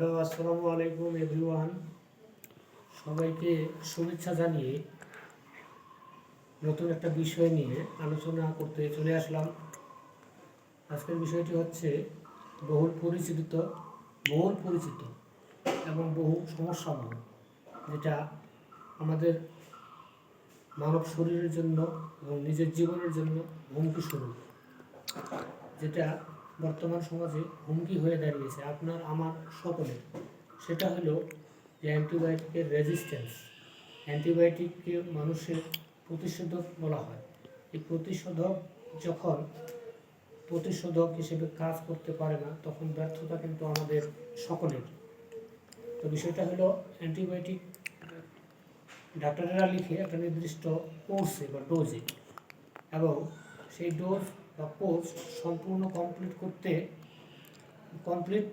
Hello, আসসালামু আলাইকুম everyone. সবাইকে শুভেচ্ছা জানিয়ে নতুন একটা বিষয় নিয়ে আলোচনা করতে চলে আসলাম। আজকের বিষয়টি হচ্ছে বহুল পরিচিত বহুল পরিচিত এবং বহু সমস্যাবহ, যেটা আমাদের মানব শরীরের জন্য এবং নিজের জীবনের জন্য হুমকি স্বরূপ, যেটা বর্তমান সমাজে হুমকি হয়ে দাঁড়িয়েছে আপনার, আমার, সকলের। সেটা হলো যে অ্যান্টিবায়োটিকের রেজিস্ট্যান্স অ্যান্টিবায়োটিককে মানুষের প্রতিষেধক বলা হয়। এই প্রতিষেধক যখন প্রতিষেধক হিসেবে কাজ করতে পারে না, তখন ব্যর্থতা কিন্তু আমাদের সকলের। তো বিষয়টা হলো অ্যান্টিবায়োটিক ডাক্তারেরা লিখে একটা নির্দিষ্ট কোর্সে বা ডোজে এবং সেই ডোজ বা কোর্স সম্পূর্ণ কমপ্লিট করতে কমপ্লিট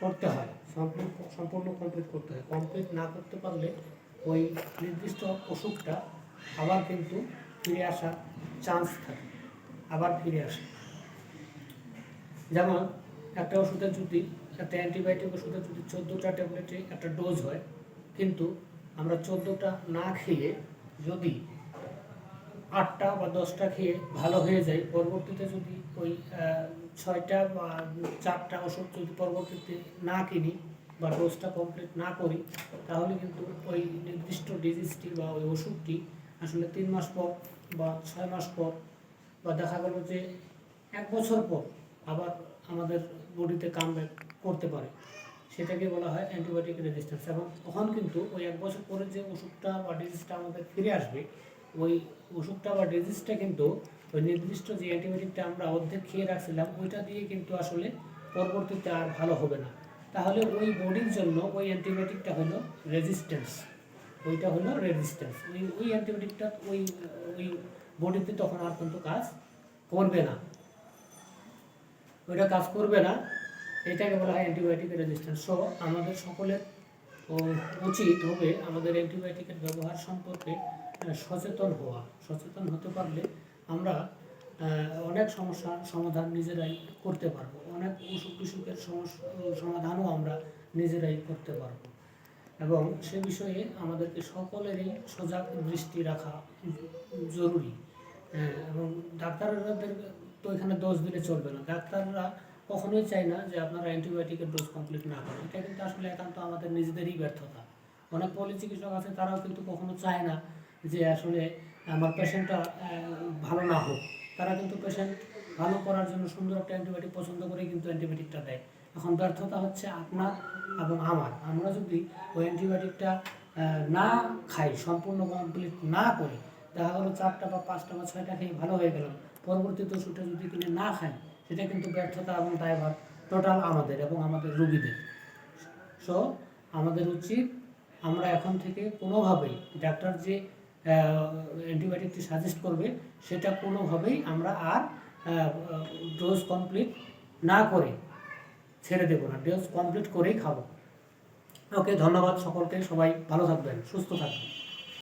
করতে হয়। সম্পূর্ণ সম্পূর্ণ কমপ্লিট করতে হয়। কমপ্লিট না করতে পারলে ওই নির্দিষ্ট অসুখটা আবার কিন্তু ফিরে আসার চান্স থাকে। আবার ফিরে আসে। যেমন একটা ওষুধের যদি, একটা অ্যান্টিবায়োটিক ওষুধের যদি চোদ্দোটা ট্যাবলেটে একটা ডোজ হয়, কিন্তু আমরা চোদ্দোটা না খেয়ে যদি আটটা বা দশটা খেয়ে ভালো হয়ে যায়। পরবর্তীতে যদি ওই ছয়টা বা চারটা ওষুধ যদি পরবর্তীতে না কিনি বা ডোজটা কমপ্লিট না করি, তাহলে কিন্তু ওই নির্দিষ্ট ডিজিজটি বা ওই ওষুধটি আসলে তিন মাস পর বা ছয় মাস পর বা দেখা গেল যে এক বছর পর আবার আমাদের বডিতে কামব্যাক করতে পারে। সেটাকে বলা হয় অ্যান্টিবায়োটিক রেজিস্ট্যান্স এবং তখন কিন্তু ওই এক বছর পরে যে ওষুধটা বা ডিজিজটা আমাদের ফিরে আসবে ওই ওষুধটা বা ডিজিজটা কিন্তু ওই নির্দিষ্ট যে অ্যান্টিবায়োটিকটা আমরা অর্ধেক খেয়ে রাখছিলাম, ওইটা দিয়ে কিন্তু আসলে পরবর্তীতে আর ভালো হবে না। তাহলে ওই বডির জন্য ওই অ্যান্টিবায়োটিকটা হলো রেজিস্ট্যান্স ওইটা হলো রেজিস্ট্যান্স ওই ওই অ্যান্টিবায়োটিকটা ওই ওই বডিতে তখন আর কিন্তু কাজ করবে না। ওইটা কাজ করবে না। এটাকে বলা হয় অ্যান্টিবায়োটিক রেজিস্ট্যান্স সো আমাদের সকলের উচিত হবে আমাদের অ্যান্টিবায়োটিকের ব্যবহার সম্পর্কে সচেতন হওয়া। সচেতন হতে পারলে আমরা অনেক সমস্যার সমাধান নিজেরাই করতে পারব। অনেক অসুখ বিসুখের সমস্যা সমাধানও আমরা নিজেরাই করতে পারব। এবং সে বিষয়ে আমাদেরকে সকলেরই সজাগ দৃষ্টি রাখা জরুরি। এবং ডাক্তারদের তো এখানে দোষ দিলে চলবে না। ডাক্তাররা কখনোই চায় না যে আপনারা অ্যান্টিবায়োটিকের ডোজ কমপ্লিট না করেন। এটা কিন্তু আসলে একান্ত আমাদের নিজেদেরই ব্যর্থতা। অনেক পলি চিকিৎসক আছে, তারাও কিন্তু কখনো চায় না যে আসলে আমার পেশেন্টটা ভালো না হোক, তারা কিন্তু পেশেন্ট ভালো করার জন্য সুন্দর একটা অ্যান্টিবায়োটিক পছন্দ করে কিন্তু অ্যান্টিবায়োটিকটা দেয়। এখন ব্যর্থতা হচ্ছে আপনার এবং আমার। আমরা যদি ওই অ্যান্টিবায়োটিকটা না খাই, সম্পূর্ণ কমপ্লিট না করি দেখা গেলো চারটা বা পাঁচটা বা ছয়টা খেয়ে ভালো হয়ে গেলাম পরবর্তীতে ওষুধটা যদি কিনে না খাই সেটা কিন্তু ব্যর্থতা এবং দায়ভার টোটাল আমাদের এবং আমাদের রুগীদের। সো আমাদের উচিত আমরা এখন থেকে কোনোভাবেই ডাক্তার যে অ্যান্টিবায়োটিকটি সাজেস্ট করবে, সেটা কোনোভাবেই আমরা আর ডোজ কমপ্লিট না করে ছেড়ে দেবো না ডোজ কমপ্লিট করেই খাব। ওকে ধন্যবাদ সকলকে, সবাই ভালো থাকবেন, সুস্থ থাকবেন।